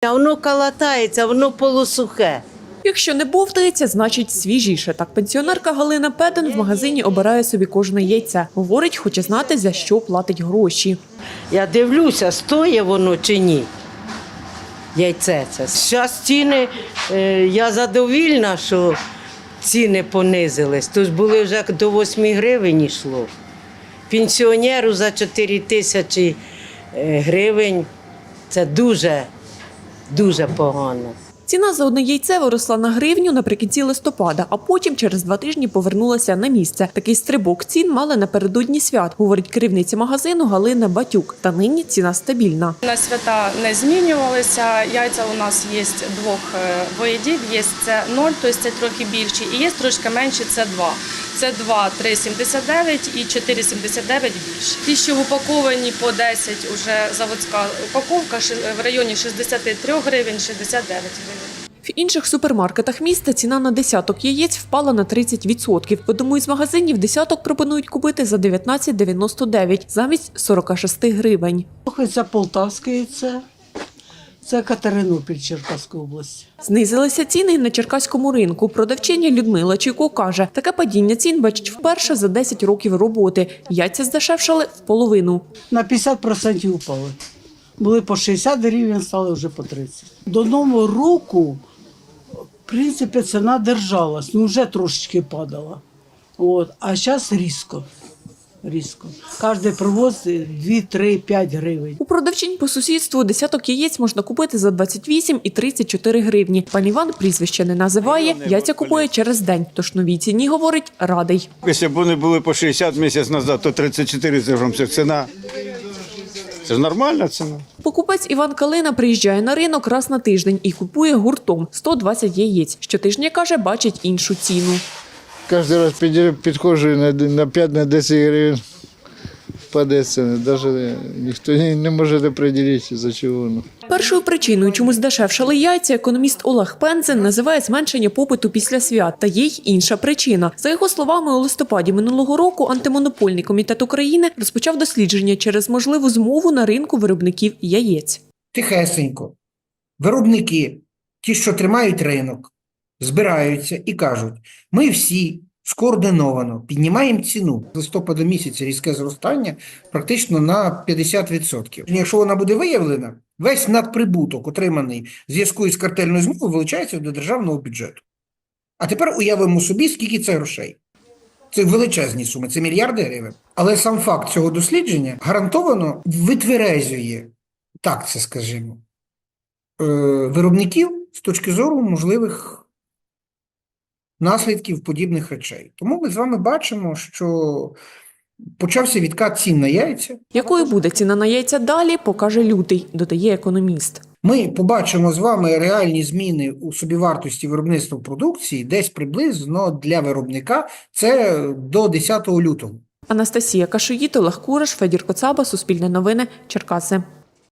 А воно калатається, воно полусухе. Якщо не бовтається, значить свіжіше. Так пенсіонерка Галина Педен в магазині обирає собі кожне яйце. Говорить, хоче знати, за що платить гроші. Я дивлюся, стоє воно чи ні. Яйце це. Зараз ціни, е, я задовільна, що ціни понизились. Тож були вже до 8 гривень йшло. Пенсіонеру за 4 тисячі е, гривень це дуже, дуже погано. Ціна за одне яйце виросла на гривню наприкінці листопада, а потім через два тижні повернулася на місце. Такий стрибок цін мали напередодні свят, говорить керівниця магазину Галина Батюк. Та нині ціна стабільна. На свята не змінювалися. Яйця у нас є двох е, видів. Є це 0, тобто це трохи більші, і є трошки менші, це 2. Це 2, 3,79 і 4,79 більші. Ті, що упаковані по 10, уже заводська упаковка в районі 63 гривень, 69 гривень. В інших супермаркетах міста ціна на десяток яєць впала на 30%. В одному із магазинів десяток пропонують купити за 19,99 замість 46 гривень. Це Полтавське яйце, це Катеринопіль Черкаської області. Знизилися ціни на черкаському ринку. Продавчиня Людмила Чайко каже, таке падіння цін бачить вперше за 10 років роботи. Яйця здешевшали в половину. На 50% упали. Були по 60 гривень, стали вже по 30. До нового року, принципі, ціна держалась, ну вже трошечки падала. От. А зараз різко. Різко. Кожен привоз 2, 3, 5 гривень. У продавчинь по сусідству десяток яєць можна купити за 28 і 34 гривні. Пан Іван прізвище не називає, яйця купує через день. Тож новій ціні, говорить, радий. Якщо б вони були по 60 місяць назад, то 34 це ж ціна. Це ж нормальна ціна. Покупець Іван Калина приїжджає на ринок раз на тиждень і купує гуртом 120 яєць. Щотижня, каже, бачить іншу ціну. Кожен раз підходжу на 5-10 гривень паде ціна. Навіть ніхто не, не може определитися, за чого воно. Першою причиною, чому здешевшали яйця, економіст Олег Пензен називає зменшення попиту після свят. Та є й інша причина. За його словами, у листопаді минулого року антимонопольний комітет України розпочав дослідження через можливу змову на ринку виробників яєць. тихесенько. Виробники, ті, що тримають ринок, збираються і кажуть: ми всі скоординовано піднімаємо ціну. З листопада місяця різке зростання практично на 50%. Якщо вона буде виявлена, весь надприбуток, отриманий в зв'язку із картельною змовою, вилучається до державного бюджету. А тепер уявимо собі, скільки це грошей. Це величезні суми, це мільярди гривень. Але сам факт цього дослідження гарантовано витверезює, так це скажімо, е, виробників з точки зору можливих наслідків подібних речей. Тому ми з вами бачимо, що почався відкат цін на яйця. Якою буде ціна на яйця далі, покаже лютий, додає економіст. Ми побачимо з вами реальні зміни у собівартості виробництва продукції десь приблизно для виробника це до 10 лютого. Анастасія Кашоїд, Олег Федір Коцаба, Суспільне новини, Черкаси.